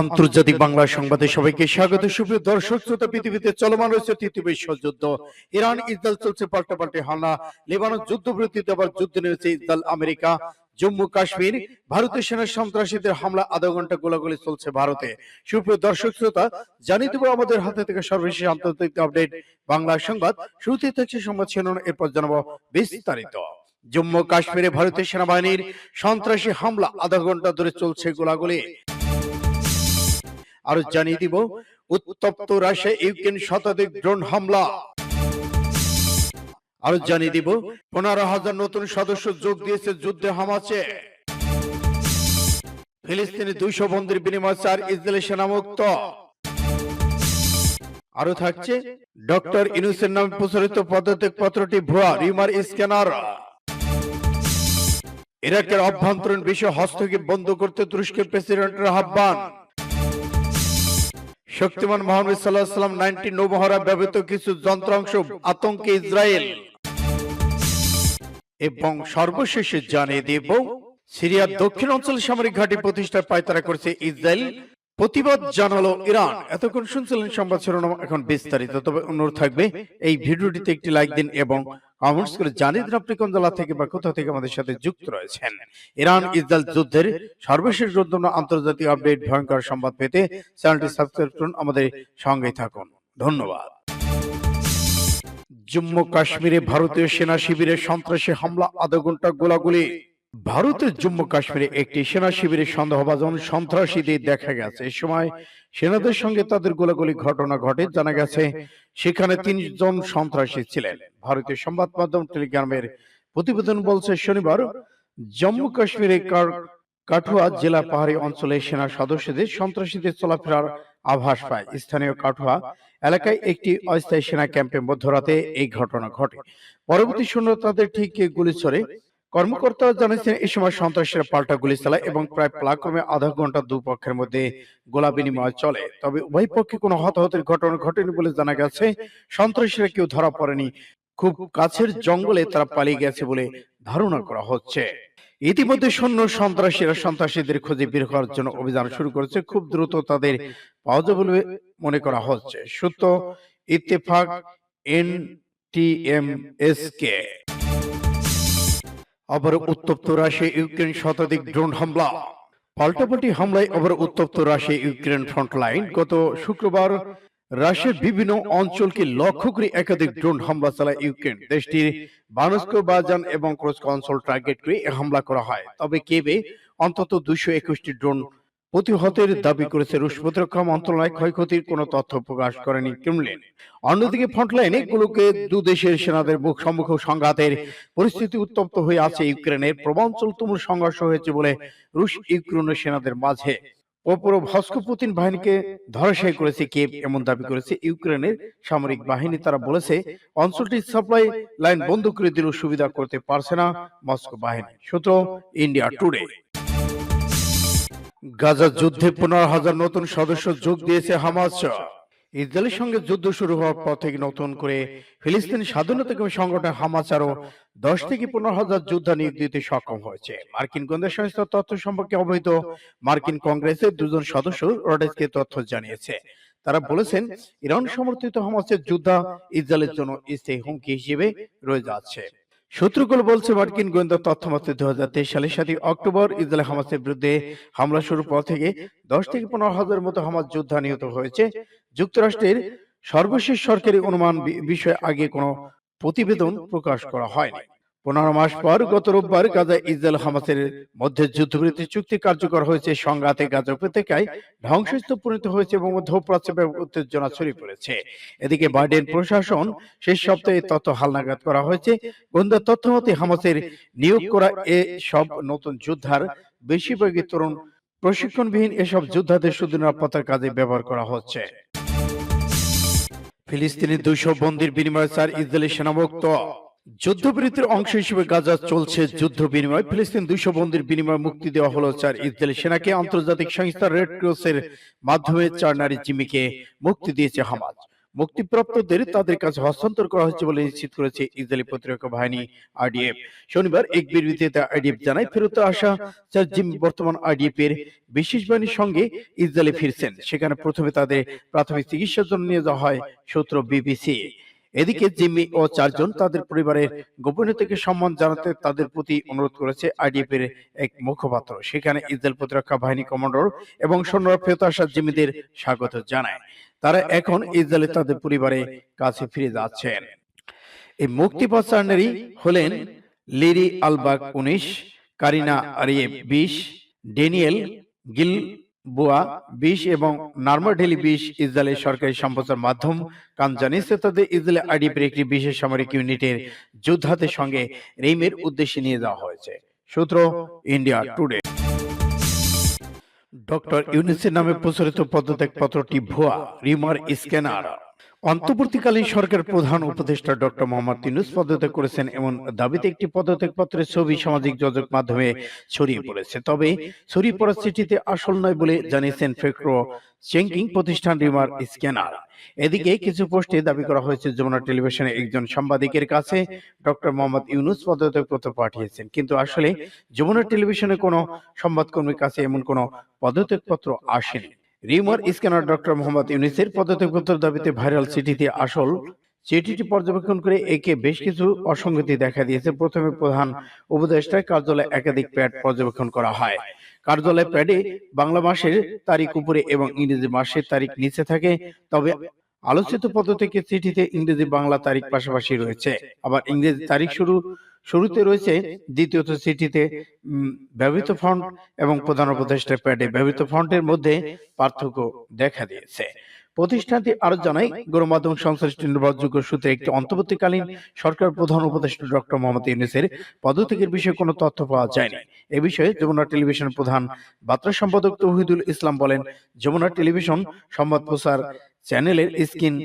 আন্তর্জাতিক বাংলা সংবাদে সবাইকে স্বাগত। সুপ্রিয় দর্শক শ্রোতা পৃথিবীতে চলমান রয়েছে তৃতীয় বিশ্বযুদ্ধ ইরান ইসরায়েল চলছে পাল্টা পাল্টে হামলা। লেবানন যুদ্ধবিরতিতে আবার যুদ্ধ নেমেছে ইসরায়েল আমেরিকা। জম্মু কাশ্মীর ভারতীয় সেনার সন্ত্রাসীদের হামলা আধা ঘণ্টা গোলাগুলি চলছে ভারতে। সুপ্রিয় দর্শক শ্রোতা জানিয়ে দেবো আমাদের হাতে থেকে সর্বশেষ আন্তর্জাতিক আপডেট। বাংলা সংবাদ শুরুতে থাকছে সংবাদ শিরোনাম এরপর জানাব বিস্তারিত। জম্মু কাশ্মীরে ভারতীয় সেনাবাহিনীর সন্ত্রাসী হামলা আধা ঘণ্টা ধরে চলছে গোলাগুলি। আরও জানিয়ে দিব উত্তপ্ত রাশিয়া ইউক্রেন শতাধিক ড্রোন হামলা। আরও জানিয়ে দিব পনেরো হাজার নতুন সদস্য যোগ দিয়েছে যুদ্ধে হামাচে ফিলিস্তিনি দুইশো বন্দির বিনিময় চার ইসরায়েলি সেনা মুক্ত আরও থাকছে ডক্টর ইনুসের নামে প্রচারিত পদত্যাগ পত্রটি ভুয়া রিমার স্ক্যানার। ইরাকের অভ্যন্তরীণ বিষয় হস্তক্ষেপ বন্ধ করতে তুরস্কের প্রেসিডেন্টের আহ্বান। শক্তিমান মোহাম্মদ সাল্লাহ সাল্লাম নাইনটি নৌমহড়া ব্যবহৃত কিছু যন্ত্রাংশ আতঙ্কে ইসরায়েল। এবং সর্বশেষে জানিয়ে দেব, সিরিয়ার দক্ষিণ অঞ্চল সামরিক ঘাঁটি প্রতিষ্ঠার পায়তারা করেছে ইসরায়েল। প্রতিবাদ জানালো ইরান। এতক্ষণ শুনছিলেন সংবাদ শিরোনাম, এখন বিস্তারিত। তবে অনুরোধ থাকবে, এই ভিডিওটিতে একটি লাইক দিন এবং কমেন্টস করে জানিয়ে দিন আপনি কোন জেলা থেকে বা কোথা থেকে আমাদের সাথে যুক্ত রয়েছেন। ইরান ইসরায়েল যুদ্ধের সর্বশেষ গুরুত্বপূর্ণ আন্তর্জাতিক আপডেট, ভয়ঙ্কর সংবাদ পেতে চ্যানেলটি সাবস্ক্রাইব করুন, আমাদের সঙ্গে থাকুন। ধন্যবাদ। জম্মু কাশ্মীরে ভারতীয় সেনা শিবিরে সন্ত্রাসী হামলা, আধা ঘণ্টা গোলাগুলি। ভারতের জম্মু কাশ্মীরে একটি সেনা শিবিরে সন্দেহভাজন সন্ত্রাসীদের দেখা গেছে। এই সময় সেনাদের সঙ্গে তাদের গোলাগুলি ঘটনা ঘটে জানা গেছে সেখানে তিনজন সন্ত্রাসী ছিলেন। ভারতীয় সংবাদ মাধ্যম টেলিগ্রামের প্রতিবেদন বলছে শনিবার জম্মু কাশ্মীরের কার- কাঠুয়া জেলা পাহাড়ি অঞ্চলে সেনা সদস্যদের সন্ত্রাসীদের চলাফেরার আভাস পায়। স্থানীয় কাঠুয়া এলাকায় একটি অস্থায়ী সেনা ক্যাম্পে মধ্যরাতে এই ঘটনা ঘটে। পরবর্তী সময় তাদের ঠিক গুলি ছড়ে কর্মকর্তারা জানিয়েছেন, এই সময় সন্ত্রাসীরা পাল্টা গুলি চালায় এবং প্রায় প্লাক্রমে আধা ঘণ্টা দুপক্ষের মধ্যে গোলা বিনিময় চলে। তবে উভয় পক্ষে কোনো হতাহতের ঘটনা ঘটেনি বলে জানা গেছে, সন্ত্রাসীরা কেউ ধরা পড়েনি। খুব কাছের জঙ্গলে তারা পালিয়ে গেছে বলে ধারণা করা হচ্ছে। ইতিমধ্যে সৈন্য সন্ত্রাসীরা সন্ত্রাসীদের খুঁজে বের করার জন্য অভিযান শুরু করেছে। খুব দ্রুত তাদের পাওয়া যাবে বলে মনে করা হচ্ছে। সূত্র Ittefaq N T M S কে আবার উত্তপ্ত রাশিয়া ইউক্রেন শতাধিক ড্রোন হামলা। পাল্টাপাল্টি হামলায় আবার উত্তপ্ত রাশিয়া ইউক্রেন ফ্রন্ট লাইন। গত শুক্রবার রাশিয়ার বিভিন্ন অঞ্চলকে লক্ষ্য করে একাধিক ড্রোন হামলা চালায় ইউক্রেন। দেশটির বানস্ক বাজান এবং ক্রস অঞ্চল টার্গেট করে হামলা করা হয়। তবে কেবে অন্তত দুইশো একুশটি ড্রোন প্রতিহতের দাবি করেছে রুশ প্রতিরক্ষা মন্ত্রণালয় ক্ষয়ক্ষতির কোনো তথ্য প্রকাশ করেনি ক্রেমলিন। অন্যদিকে ফ্রন্টলাইনে গুলোকে দু দেশের সেনাদের মুখ সম্মুখ সংঘাতের পরিস্থিতি উত্তপ্ত হয়ে আছে ইউক্রেনের প্রবাঞ্চল তুমুল সংঘর্ষ হয়েছে বলে রুশ ইউক্রেনের সেনাদের মাঝে অপর ভস্ক পুতিন বাহিনীকে ধরাশায়ী করেছে কেব এমন দাবি করেছে ইউক্রেনের সামরিক বাহিনী তারা বলেছে অঞ্চলটির সাপ্লাই লাইন বন্ধ করে দিলেও সুবিধা করতে পারছে না মস্কো বাহিনী। সূত্র ইন্ডিয়া টুডে গাজা যুদ্ধে পনেরো হাজার নতুন সদস্য যোগ দিয়েছে হামাস। ইসরায়েলের সঙ্গে যুদ্ধ শুরু হওয়ার পর থেকে নতুন করে ফিলিস্তিন স্বাধীনতাকামী সংগঠন হামাস আরও দশ থেকে পনেরো হাজার যোদ্ধা নিয়োগ দিতে সক্ষম হয়েছে। মার্কিন গোয়েন্দা সংস্থার তথ্য সম্পর্কে অবহিত মার্কিন কংগ্রেসের দুজন সদস্য রডেসকে তথ্য জানিয়েছে। তারা বলেছেন ইরান সমর্থিত হামাসের যোদ্ধা ইসরায়েলের জন্য স্থায়ী হুমকি হিসেবে রয়ে যাচ্ছে। সূত্রগুলো বলছে, মার্কিন গোয়েন্দা তথ্য মতে দু সালের সাতই অক্টোবর ইসরায়েল হামাসের বিরুদ্ধে হামলা শুরুর পর থেকে দশ থেকে পনেরো হাজার মতো হামাস যোদ্ধা নিহত হয়েছে। যুক্তরাষ্ট্রের সর্বশেষ সরকারি অনুমান বিষয়ে আগে কোনো প্রতিবেদন প্রকাশ করা হয়নি। পনেরো মাস পর গত রোববার গাজা ইসরায়েল হামাসের মধ্যে যুদ্ধবিরতি চুক্তি কার্যকর হয়েছে সংঘাতে গাজা উপত্যকায় ধ্বংসস্তূপ পরিণত হয়েছে এবং মধ্যপ্রাচ্যে উত্তেজনা ছড়িয়ে পড়েছে। এদিকে বাইডেন প্রশাসন শেষ সপ্তাহে তথ্য হালনাগাদ করা হয়েছে। গোয়েন্দা তথ্য মতে হামাসের নিয়োগ করা এ সব নতুন যোদ্ধার বেশিরভাগই তরুণ প্রশিক্ষণবিহীন এসব যোদ্ধাদের শুধু নিরাপত্তার কাজে ব্যবহার করা হচ্ছে। ফিলিস্তিনি দুইশো বন্দির বিনিময়ে চার ইসরায়েলি সেনামুক্ত যুদ্ধবিরতির অংশ হিসেবে গাজা চলছে যুদ্ধ বিনিময়। ফিলিস্তিন দুইশো বন্দির বিনিময়ে মুক্তি দেওয়া হলো চার ইসরায়েলি সেনাকে। আন্তর্জাতিক সংস্থা রেড ক্রসের মাধ্যমে চার নারী জিম্মিকে মুক্তি দিয়েছে হামাজ মুক্তিপ্রাপ্তদের তাদের কাছে হস্তান্তর করা হচ্ছে বলে নিশ্চিত করেছে ইসরায়েলি প্রতিরক্ষা বাহিনী আইডিএফ শনিবার এক বিবৃতিতে আইডিএফ জানায়, ফেরত আসা চার জিম্মি বর্তমান আইডিএফ এর বিশেষ বাহিনীর সঙ্গে ইসরায়েলে ফিরছেন। সেখানে প্রথমে তাদের প্রাথমিক চিকিৎসার জন্য নিয়ে যাওয়া হয়, সূত্র বিবিসি। এদিকে জিম্মি ও চারজন তাদের পরিবারের গোপনীয়তাকে সম্মান জানাতে তাদের প্রতি অনুরোধ করেছে আইডিএফ এর এক মুখপাত্র। সেখানে ইসরায়েল প্রতিরক্ষা বাহিনী কমান্ডার এবং সৈন্যরা ফেরত আসা জিম্মিদের স্বাগত জানায়। তারা এখন ইসরায়েলে তাদের পরিবারের কাছে ফিরে যাচ্ছেন। এই মুক্তি পাচারণেরই হলেন লিরি আলবাগ উনিশ কারিনা আরিয়ে বিশ ডেনিয়েল গিল বুয়া বিশ এবং নার্মাডেলি বিশ ইসরায়েলের সরকারি সম্প্রচার মাধ্যম কান জানিয়েছে তাদের ইসরায়েল আইডিপির একটি বিশেষ সামরিক ইউনিটের যোদ্ধাদের সঙ্গে রিমের উদ্দেশ্যে নিয়ে যাওয়া হয়েছে। সূত্র ইন্ডিয়া টুডে ডক্টর ইউনিসের নামে প্রচারিত পদত্যাগ পত্রটি ভুয়া রিমার স্ক্যানার। অন্তর্বর্তীকালীন সরকার প্রধান উপদেষ্টা ডক্টর মোহাম্মদ ইউনুস পদত্যাগ করেছেন এমন দাবিতে একটি পদত্যাগ পত্রের ছবি সামাজিক যোগাযোগ মাধ্যমে ছড়িয়ে পড়েছে। তবে ছড়িয়ে পড়া চিঠিতে আসল নয় বলে জানিয়েছেন ফেক্রো চেঙ্কিং প্রতিষ্ঠান রিমার স্ক্যানার। এদিকে কিছু পোস্টে দাবি করা হয়েছে যমুনা টেলিভিশনে একজন সাংবাদিকের কাছে ডক্টর মোহাম্মদ ইউনুস পদত্যাগ পত্র পাঠিয়েছেন। কিন্তু আসলে যমুনা টেলিভিশনে কোনো সংবাদকর্মীর কাছে এমন কোনো পদত্যাগ পত্র আসেনি রিমার স্ক্যানার ডক্টর মোহাম্মদ ইউনিসের পদত্যাগপত্র দাবিতে ভাইরাল চিঠিতে আসল চিঠিটি পর্যবেক্ষণ করে একে বেশ কিছু অসঙ্গতি দেখা দিয়েছে। প্রথমে প্রধান উপদেষ্টার কার্যালয়ে একাধিক প্যাড পর্যবেক্ষণ করা হয়। কার্যালয় প্যাডে বাংলা মাসের তারিখ উপরে এবং ইংরেজি মাসের তারিখ নিচে থাকে। তবে আলোচিত পদত্যাগে চিঠিতে ইংরেজি বাংলা তারিখ পাশাপাশি রয়েছে। আবার ইংরেজি তারিখ শুরু শুরুতে রয়েছে দ্বিতীয়ত চিঠিতে ব্যবহৃত ফন্ট এবং প্রধান উপদেষ্টা প্যাডে ব্যবহৃত ফন্টের মধ্যে পার্থক্য দেখা দিয়েছে। প্রতিষ্ঠানটি আরও জানায় গণমাধ্যম সংশ্লিষ্ট নির্ভরযোগ্য সূত্রে একটি অন্তর্বর্তীকালীন সরকার প্রধান উপদেষ্টা ডক্টর মোহাম্মদ ইউনুসের পদত্যাগের বিষয়ে কোনো তথ্য পাওয়া যায়নি। এ বিষয়ে যমুনা টেলিভিশন প্রধান বার্তা সম্পাদক তৌহিদুল ইসলাম বলেন যমুনা টেলিভিশন সংবাদ প্রচার চ্যানেলের স্ক্রিন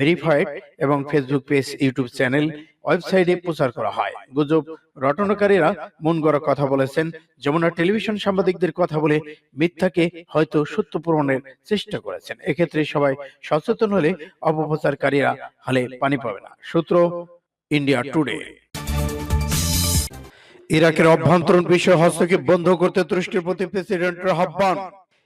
ভেরিফাইড এবং ফেসবুক পেজ ইউটিউব চ্যানেল ওয়েবসাইটে প্রচার করা হয়। গুজব রটনাকারীরা মন গড়া কথা বলেছেন। যমুনা টেলিভিশন সাংবাদিকদের কথা বলে মিথ্যাকে হয়তো সত্য প্রমাণের চেষ্টা করেছেন। এক্ষেত্রে সবাই সচেতন হলে অপপ্রচারকারীরা হালে পানি পাবে না। সূত্র ইন্ডিয়া টুডে ইরাকের অভ্যন্তরীণ বিষয়ে হস্তক্ষেপ বন্ধ করতে তুরস্কের প্রতি প্রেসিডেন্টের আহ্বান।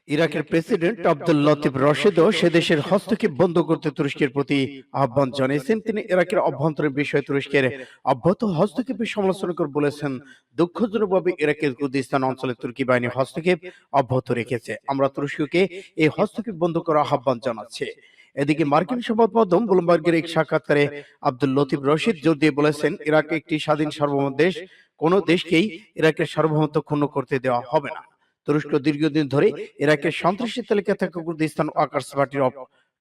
ইরাকের প্রেসিডেন্ট আব্দুল লতিফ রশেদও সে দেশের হস্তক্ষেপ বন্ধ করতে তুরস্কের প্রতি আহ্বান জানিয়েছেন তিনি ইরাকের অভ্যন্তরীণ বিষয়ে তুরস্কের অব্যাহত হস্তক্ষেপের সমালোচনা করে বলেছেন দুঃখজনকভাবে ইরাকের কুর্দিস্তান অঞ্চলে তুর্কি বাহিনী হস্তক্ষেপ অব্যাহত রেখেছে। আমরা তুরস্ককে এই হস্তক্ষেপ বন্ধ করার আহ্বান জানাচ্ছি। এদিকে মার্কিন সংবাদ মাধ্যম ব্লুমবার্গের এক সাক্ষাৎকারে আব্দুল লতিফ রশিদ জোর দিয়ে বলেছেন ইরাক একটি স্বাধীন সার্বভৌম দেশ কোনো দেশকেই ইরাকের সার্বভৌমত্ব ক্ষুণ্ণ করতে দেওয়া হবে না। তুরস্ক দীর্ঘদিন ধরে ইরাকের সন্ত্রাসী তালিকা থাকা কুর্দিস্তান ওয়াকার্স পার্টির অফ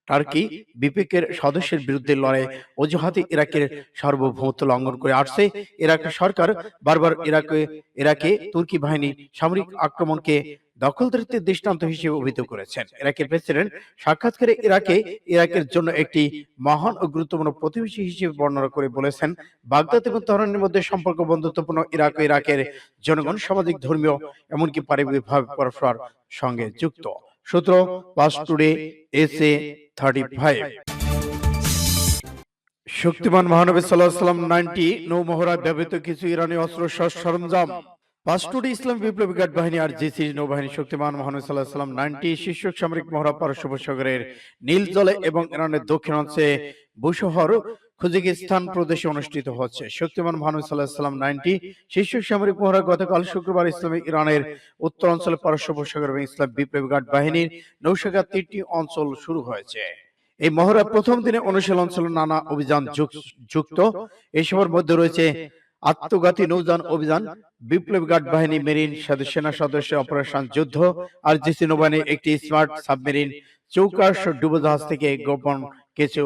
টার্কি বিপেকের সদস্যের বিরুদ্ধে লড়াই অজুহাতে ইরাকের সার্বভৌমত্ব লঙ্ঘন করে আসছে। ইরাকের সরকার বারবার ইরাকে ইরাকে তুর্কি বাহিনী সামরিক আক্রমণকে দখলদারিত্বের দৃষ্টান্ত হিসেবে অভিহিত করেছেন। ইরাকের প্রেসিডেন্ট সাক্ষাৎকারে ইরাকে ইরাকের জন্য একটি মহান ও গুরুত্বপূর্ণ প্রতিবেশী হিসেবে বর্ণনা করে বলেছেন বাগদাদ এবং তেহরানের মধ্যে সম্পর্ক বন্ধুত্বপূর্ণ ইরাক ও ইরাকের জনগণ সামাজিক ধর্মীয় এমনকি পারিবারিকভাবে পরস্পর সঙ্গে যুক্ত। সূত্র Pars Today S A thirty five শক্তিমান মহানবী সাল্লাহ সাল্লাম নাইনটি নৌমহড়ায় ব্যবহৃত কিছু ইরানি অস্ত্র সরঞ্জাম। পাঁচটুটি ইসলাম বাহিনী আর জিসি নৌবাহিনী শক্তিমান সাল্লাহ সাল্লাম নাইনটি শীর্ষ সামরিক মহড়া পারস্য উপসাগরের এবং ইরানের দক্ষিণাংশে বুশহর খুজিকিস্তান প্রদেশে অনুষ্ঠিত হচ্ছে শক্তিমান মহানবী সাল্লাহ সাল্লাম নাইনটি শীর্ষ সামরিক মহড়া গতকাল শুক্রবার ইসলামিক ইরানের উত্তর অঞ্চলে পারস্য উপসাগর এবং ইসলাম বিপ্লবী গার্ড বাহিনীর নৌশাখা তিনটি অঞ্চল শুরু হয়েছে। এই মহড়া প্রথম দিনে অনুশীলন ছিল নানা অভিযান যুক- যুক্ত। এসবের মধ্যে রয়েছে আত্মঘাতী নৌযান অভিযান বিপ্লবী গার্ড বাহিনী, মেরিন সেনা সদস্য অপারেশন যুদ্ধ আর জিসি নৌবাহিনী একটি স্মার্ট সাবমেরিন চৌকাশ ডুবোজাহাজ থেকে গোপন কিছু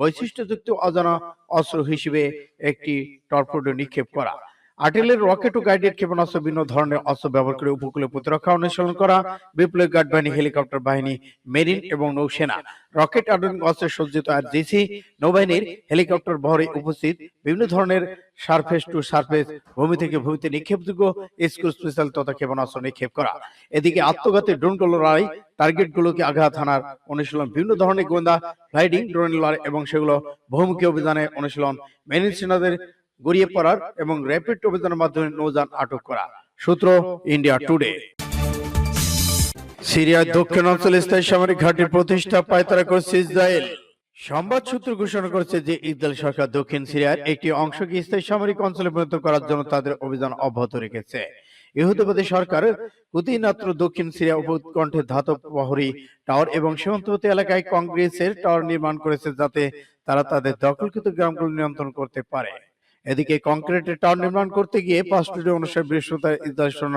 বৈশিষ্ট্যযুক্ত অজানা অস্ত্র হিসেবে একটি টর্পেডো নিক্ষেপ করা। আর্টিলের রকেট ও গাইডেড ক্ষেপণাস্ত্র বিভিন্ন ধরনের অস্ত্র ব্যবহার করে উপকূলে প্রতিরক্ষা অনুশীলন করা বিপ্লবী গার্ড বাহিনী হেলিকপ্টার বাহিনী, মেরিন এবং নৌসেনা। রকেট আধুনিক অস্ত্রে সজ্জিত আর জিসি নৌবাহিনীর হেলিকপ্টার বহরে উপস্থিত বিভিন্ন ধরনের সারফেস টু সারফেস ভূমি থেকে ভূমিতে নিক্ষেপযোগ্য স্কুল স্পেশাল তথা ক্ষেপণাস্ত্র নিক্ষেপ করা। এদিকে আত্মঘাতী ড্রোনগুলো লড়াই টার্গেটগুলোকে আঘাত হানার অনুশীলন। বিভিন্ন ধরনের গোয়েন্দা, ফ্লাইডিং, ড্রোন লড়াই এবং সেগুলো বহুমুখী অভিযানে অনুশীলন। মেরিন সেনাদের গড়িয়ে পড়ার এবং র্যাপিড অভিযানের মাধ্যমে নৌযান আটক করা। সূত্র ইন্ডিয়া টুডে। সিরিয়ার দক্ষিণ অঞ্চলে স্থায়ী সামরিক ঘাঁটির প্রতিষ্ঠা পায়তারা করছে ইসরায়েল। সংবাদ সূত্র ঘোষণা করেছে যে ইসরায়েল সরকার দক্ষিণ সিরিয়ার একটি অংশকে স্থায়ী সামরিক অঞ্চলে পরিণত করার জন্য তাদের অভিযান অব্যাহত রেখেছে। ইহুদিবাদী সরকার কুতিনাত্র দক্ষিণ সিরিয়া উপকণ্ঠে ধাতব প্রহরী টাওয়ার এবং সীমান্তবর্তী এলাকায় কংগ্রেসের টাওয়ার নির্মাণ করেছে যাতে তারা তাদের দখলকৃত গ্রামগুলো নিয়ন্ত্রণ করতে পারে। এদিকে কংক্রিটের টাওয়ার নির্মাণ করতে গিয়ে পাঁচটি অনুসারে বৃহস্পতিবার ইসরায়েল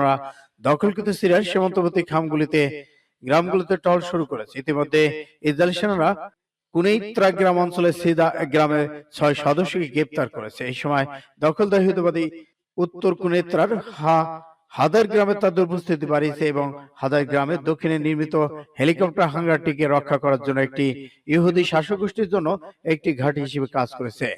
দখলকৃত সিরিয়ার সীমান্তবর্তী খামগুলিতে গ্রামগুলিতে টহল শুরু করেছে। ইতিমধ্যে ইসরায়েল সেনারা কুনেইত্রা গ্রাম অঞ্চলের সিদা গ্রামে ছয় সদস্যকে গ্রেপ্তার করেছে। এই সময় দখলদার হিতবাদী উত্তর কুনেত্রার হা হাদার গ্রামে তাদের উপস্থিতি বাড়িয়েছে এবং হাদার গ্রামের দক্ষিণে নির্মিত হেলিকপ্টার হাঙ্গারটিকে রক্ষা করার জন্য একটি ইহুদি শাসক গোষ্ঠীর জন্য একটি ঘাঁটি হিসেবে কাজ করেছে